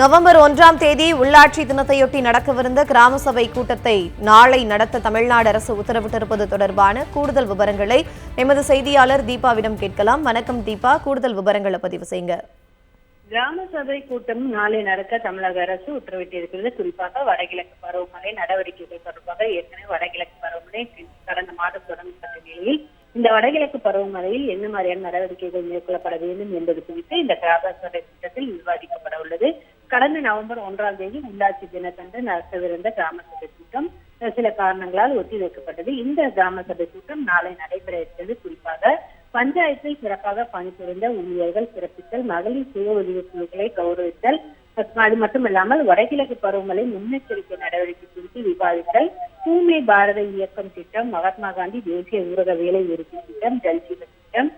November ஒன்றாம் தேதி உள்ளாட்சி தினத்தையொட்டி நடக்கவிருந்த கிராம சபை கூட்டத்தை நாளை நடத்த தமிழ்நாடு அரசு உத்தரவிட்டிருப்பது தொடர்பான கூடுதல் விவரங்களை எமது செய்தியாளர் தீபாவிடம் கேட்கலாம். வணக்கம் தீபா. கூடுதல் விவரங்களை பதிவு செய்யுங்க. கிராம சபை கூட்டம் நாளை நடக்க தமிழக அரசு உத்தரவிட்டிருக்கிறது. குறிப்பாக வடகிழக்கு பருவமழை நடவடிக்கைகள் தொடர்பாக ஏற்கனவே வடகிழக்கு பருவமழை கடந்த மாதம் தொடங்கப்பட்ட நிலையில் இந்த வடகிழக்கு பருவமழையில் என்ன மாதிரியான நடவடிக்கைகள் மேற்கொள்ளப்பட வேண்டும் என்பது குறித்து இந்த கிராம சபை கூட்டத்தில் விவாதிக்கப்பட உள்ளது. கடந்த நவம்பர் ஒன்றாம் தேதி உள்ளாட்சி தினத்தன்று நடத்தவிருந்த கிராம சபை கூட்டம் சில காரணங்களால் ஒத்திவைக்கப்பட்டது இந்த கிராம சபை கூட்டம் நாளை நடைபெற இருக்கிறது. குறிப்பாக பஞ்சாயத்தில் சிறப்பாக பணிபுரிந்த ஊழியர்கள் சிறப்பித்தல் மகளிர் சுய உதவி குழுக்களை கௌரவித்தல் அது மட்டுமல்லாமல் வடகிழக்கு பருவமழை முன்னெச்சரிக்கை நடவடிக்கை குறித்து விவாதித்தல் தூய்மை பாரத இயக்கம் திட்டம் மகாத்மா காந்தி தேசிய ஊரக வேலை உறுதி திட்டம் ஜல்ஜீவன் திட்டம்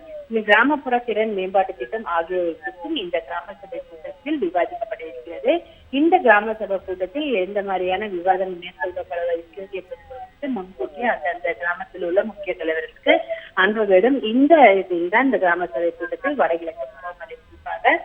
கிராமப்புற திறன் மேம்பாட்டு திட்டம் ஆகியவை குறித்தும் இந்த கிராம சபை கூட்டத்தில் விவாதிக்கப்பட்டது. கிராம சபை கூட்டத்தில் எந்த மாதிரியான விவாதம் மேற்கொள்ளப்பட இருக்கிறது என்பது குறித்து முன்கூட்டியே அந்தந்த கிராமத்தில் உள்ள முக்கிய தலைவர்களுக்கு அன்பர்களிடம் இந்த இதுதான் இந்த கிராம சபை கூட்டத்தில் வடகிழக்கு பருவமழை குறிப்பாக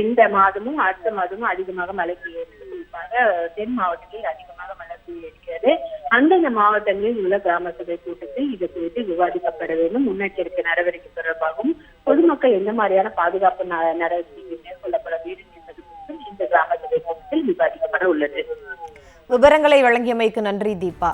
இந்த மாதமும் அடுத்த மாதமும் அதிகமாக மழை பெய்யுது குறிப்பாக தென் மாவட்டத்தில் அதிகமாக மழை பெய்யிருக்கிறது அந்தந்த மாவட்டங்களில் உள்ள கிராம சபை கூட்டத்தில் இது குறித்து விவாதிக்கப்பட வேண்டும். முன்னெச்சரிக்கை நடவடிக்கை தொடர்பாகவும் பொதுமக்கள் எந்த மாதிரியான பாதுகாப்பு ந- நடவடிக்கை கொள்ளப்பட வேண்டும் என்பது குறித்தும் இந்த கிராம சபை கூட்டத்தில் விவாதிக்கப்பட உள்ளது. விவரங்களை வழங்கியமைக்கு நன்றி தீபா.